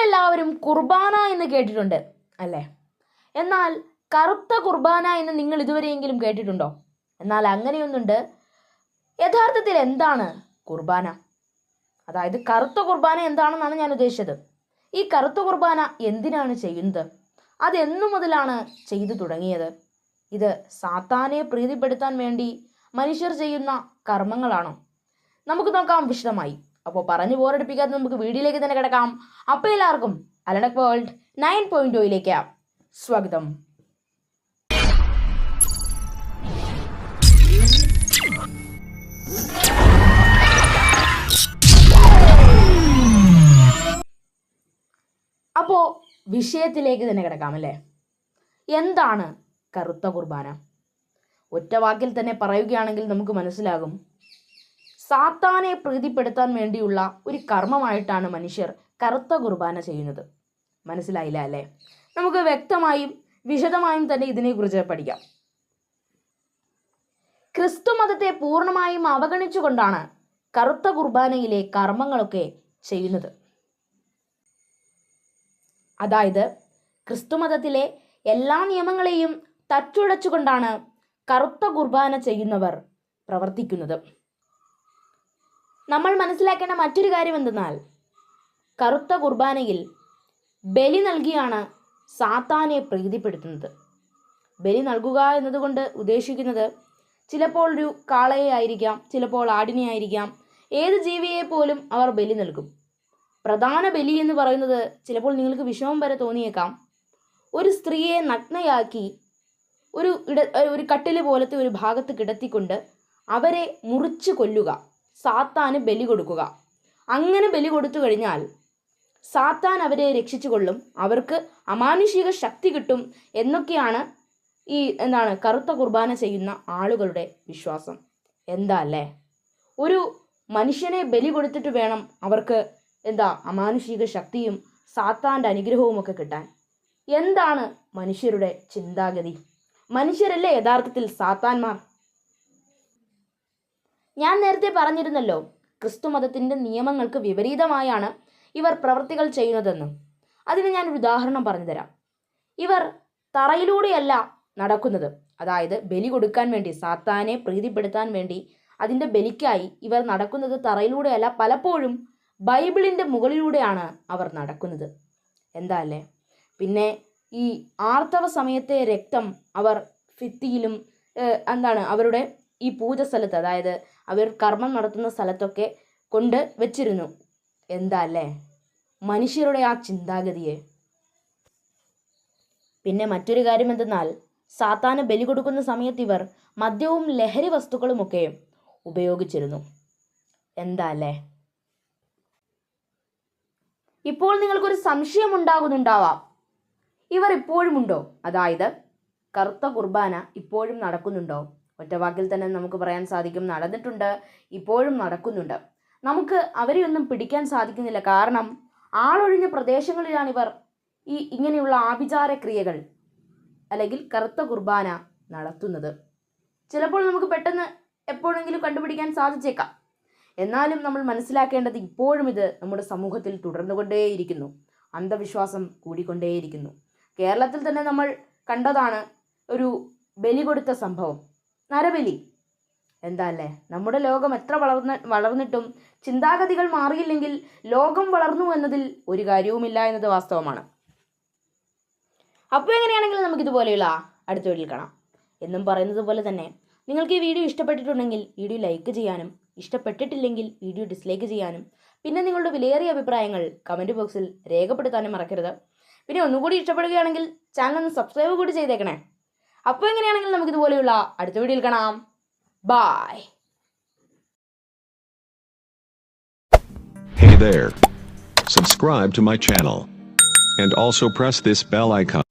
നമ്മളെല്ലാവരും കുർബാന എന്ന് കേട്ടിട്ടുണ്ട് അല്ലേ? എന്നാൽ കറുത്ത കുർബാന എന്ന് നിങ്ങൾ ഇതുവരെയെങ്കിലും കേട്ടിട്ടുണ്ടോ? എന്നാൽ അങ്ങനെയൊന്നുണ്ട്. യഥാർത്ഥത്തിൽ എന്താണ് കുർബാന? അതായത് കറുത്ത കുർബാന എന്താണെന്നാണ് ഞാൻ ഉദ്ദേശിച്ചത്. ഈ കറുത്ത കുർബാന എന്തിനാണ് ചെയ്യുന്നത്? അതെന്നു മുതലാണ് ചെയ്തു തുടങ്ങിയത്. ഇത് സാത്താനെ പ്രീതിപ്പെടുത്താൻ വേണ്ടി മനുഷ്യർ ചെയ്യുന്ന കർമ്മങ്ങളാണോ? നമുക്ക് നോക്കാം വിശദമായി. അപ്പോൾ പറഞ്ഞു പോരടിപ്പിക്കാതെ നമുക്ക് വീഡിയോയിലേക്ക് തന്നെ കിടക്കാം. അപ്പോൾ എല്ലാവർക്കും അലണക് വേൾഡ് നയൻ പോയിന്റ് ഒയിലേക്ക് സ്വാഗതം. അപ്പോൾ വിഷയത്തിലേക്ക് തന്നെ കിടക്കാം അല്ലേ? എന്താണ് കറുത്ത കുർബാന? ഒറ്റ വാക്കിൽ തന്നെ പറയുകയാണെങ്കിൽ നമുക്ക് മനസ്സിലാകും. സാത്താനെ പ്രീതിപ്പെടുത്താൻ വേണ്ടിയുള്ള ഒരു കർമ്മമായിട്ടാണ് മനുഷ്യർ കറുത്ത കുർബാന ചെയ്യുന്നത്. മനസ്സിലായില്ല അല്ലേ? നമുക്ക് വ്യക്തമായും വിശദമായും തന്നെ ഇതിനെക്കുറിച്ച് പഠിക്കാം. ക്രിസ്തു മതത്തെ പൂർണമായും അവഗണിച്ചുകൊണ്ടാണ് കറുത്ത കുർബാനയിലെ കർമ്മങ്ങളൊക്കെ ചെയ്യുന്നത്. അതായത് ക്രിസ്തുമതത്തിലെ എല്ലാ നിയമങ്ങളെയും തച്ചുടച്ചുകൊണ്ടാണ് കറുത്ത കുർബാന ചെയ്യുന്നവർ പ്രവർത്തിക്കുന്നത്. നമ്മൾ മനസ്സിലാക്കേണ്ട മറ്റൊരു കാര്യം എന്തെന്നാൽ കറുത്ത കുർബാനയിൽ ബലി നൽകിയാണ് സാത്താനെ പ്രീതിപ്പെടുത്തുന്നത്. ബലി നൽകുക എന്നതുകൊണ്ട് ഉദ്ദേശിക്കുന്നത് ചിലപ്പോൾ ഒരു കാളയെ ആയിരിക്കാം ചിലപ്പോൾ ആടിനെ ആയിരിക്കാം. ഏത് ജീവിയെ പോലും അവർ ബലി നൽകും. പ്രധാന ബലി എന്ന് പറയുന്നത് ചിലപ്പോൾ നിങ്ങൾക്ക് വിഷമം വരെ തോന്നിയേക്കാം. ഒരു സ്ത്രീയെ നഗ്നയാക്കി ഒരു ഇട ഒരു കട്ടിൽ പോലത്തെ ഒരു ഭാഗത്ത് കിടത്തിക്കൊണ്ട് അവരെ മുറിച്ച് കൊല്ലുക. സാത്താന് ബലി കൊടുക്കുക. അങ്ങനെ ബലി കൊടുത്തു കഴിഞ്ഞാൽ സാത്താൻ അവരെ രക്ഷിച്ചു കൊള്ളും അവർക്ക് അമാനുഷിക ശക്തി കിട്ടും എന്നൊക്കെയാണ് ഈ എന്താണ് കറുത്ത കുർബാന ചെയ്യുന്ന ആളുകളുടെ വിശ്വാസം. എന്താ അല്ലേ? ഒരു മനുഷ്യനെ ബലി കൊടുത്തിട്ട് വേണം അവർക്ക് എന്താ അമാനുഷിക ശക്തിയും സാത്താന്റെ അനുഗ്രഹവും ഒക്കെ കിട്ടാൻ. എന്താണ് മനുഷ്യരുടെ ചിന്താഗതി? മനുഷ്യരല്ലേ യഥാർത്ഥത്തിൽ സാത്താന്മാർ? ഞാൻ നേരത്തെ പറഞ്ഞിരുന്നല്ലോ ക്രിസ്തു മതത്തിന്റെ നിയമങ്ങൾക്ക് വിപരീതമായാണ് ഇവർ പ്രവൃത്തികൾ ചെയ്യുന്നതെന്ന്. അതിന് ഞാൻ ഒരു ഉദാഹരണം പറഞ്ഞുതരാം ഇവർ തറയിലൂടെയല്ല നടക്കുന്നത്. അതായത് ബലി കൊടുക്കാൻ വേണ്ടി സാത്താനെ പ്രീതിപ്പെടുത്താൻ വേണ്ടി അതിന്റെ ബലിക്കായി ഇവർ നടക്കുന്നത് തറയിലൂടെയല്ല പലപ്പോഴും ബൈബിളിന്റെ മുകളിലൂടെയാണ് അവർ നടക്കുന്നത്. എന്താ അല്ലേ? പിന്നെ ഈ ആർത്തവ സമയത്തെ രക്തം അവർ ഫിത്തിയിലും എന്താണ് അവരുടെ ഈ പൂജ സ്ഥലത്ത് അതായത് അവർ കർമ്മം നടത്തുന്ന സ്ഥലത്തൊക്കെ കൊണ്ട് വെച്ചിരുന്നു. എന്താ അല്ലേ? മനുഷ്യരുടെ ആ ചിന്താഗതിയെ. പിന്നെ മറ്റൊരു കാര്യം എന്തെന്നാൽ സാത്താന് ബലി കൊടുക്കുന്ന സമയത്ത് ഇവർ മദ്യവും ലഹരി വസ്തുക്കളുമൊക്കെ ഉപയോഗിച്ചിരുന്നു. എന്താ അല്ലേ? ഇപ്പോൾ നിങ്ങൾക്കൊരു സംശയം ഉണ്ടാകുന്നുണ്ടാവാം. ഇവർ ഇപ്പോഴുമുണ്ടോ? അതായത് കറുത്ത കുർബാന ഇപ്പോഴും നടക്കുന്നുണ്ടോ? ഒറ്റവാക്കിൽ തന്നെ നമുക്ക് പറയാൻ സാധിക്കും. നടന്നിട്ടുണ്ട്. ഇപ്പോഴും നടക്കുന്നുണ്ട്. നമുക്ക് അവരെ ഒന്നും പിടിക്കാൻ സാധിക്കുന്നില്ല. കാരണം ആളൊഴിഞ്ഞ പ്രദേശങ്ങളിലാണിവർ ഈ ഇങ്ങനെയുള്ള ആഭിചാര ക്രിയകൾ അല്ലെങ്കിൽ കറുത്ത കുർബാന നടത്തുന്നത്. ചിലപ്പോൾ നമുക്ക് പെട്ടെന്ന് എപ്പോഴെങ്കിലും കണ്ടുപിടിക്കാൻ സാധിച്ചേക്കാം. എന്നാലും നമ്മൾ മനസ്സിലാക്കേണ്ടത് ഇപ്പോഴും ഇത് നമ്മുടെ സമൂഹത്തിൽ തുടർന്നുകൊണ്ടേയിരിക്കുന്നു. അന്ധവിശ്വാസം കൂടിക്കൊണ്ടേയിരിക്കുന്നു. കേരളത്തിൽ തന്നെ നമ്മൾ കണ്ടതാണ് ഒരു ബലി കൊടുത്ത സംഭവം. നരബലി. എന്താ അല്ലേ നമ്മുടെ ലോകം എത്ര വളർന്ന വളർന്നിട്ടും ചിന്താഗതികൾ മാറിയില്ലെങ്കിൽ ലോകം വളർന്നു എന്നതിൽ ഒരു കാര്യവുമില്ല എന്നത് വാസ്തവമാണ്. അപ്പോൾ എങ്ങനെയാണെങ്കിലും നമുക്ക് ഇതുപോലെയുള്ള അടുത്ത വീട്ടിൽ കാണാം. എന്നും പറയുന്നത് പോലെ തന്നെ നിങ്ങൾക്ക് ഈ വീഡിയോ ഇഷ്ടപ്പെട്ടിട്ടുണ്ടെങ്കിൽ വീഡിയോ ലൈക്ക് ചെയ്യാനും ഇഷ്ടപ്പെട്ടിട്ടില്ലെങ്കിൽ വീഡിയോ ഡിസ്ലൈക്ക് ചെയ്യാനും പിന്നെ നിങ്ങളുടെ വിലയേറിയ അഭിപ്രായങ്ങൾ കമന്റ് ബോക്സിൽ രേഖപ്പെടുത്താനും മറക്കരുത്. പിന്നെ ഒന്നുകൂടി ഇഷ്ടപ്പെടുകയാണെങ്കിൽ ചാനൽ ഒന്ന് സബ്സ്ക്രൈബ് കൂടി ചെയ്തേക്കണേ. അപ്പോൾ എങ്ങനെയാണെങ്കിലും നമുക്ക് ഇതുപോലെയുള്ള അടുത്ത വീഡിയോയിൽ കാണാം bye Hey there. Subscribe to my channel. And also press this bell icon.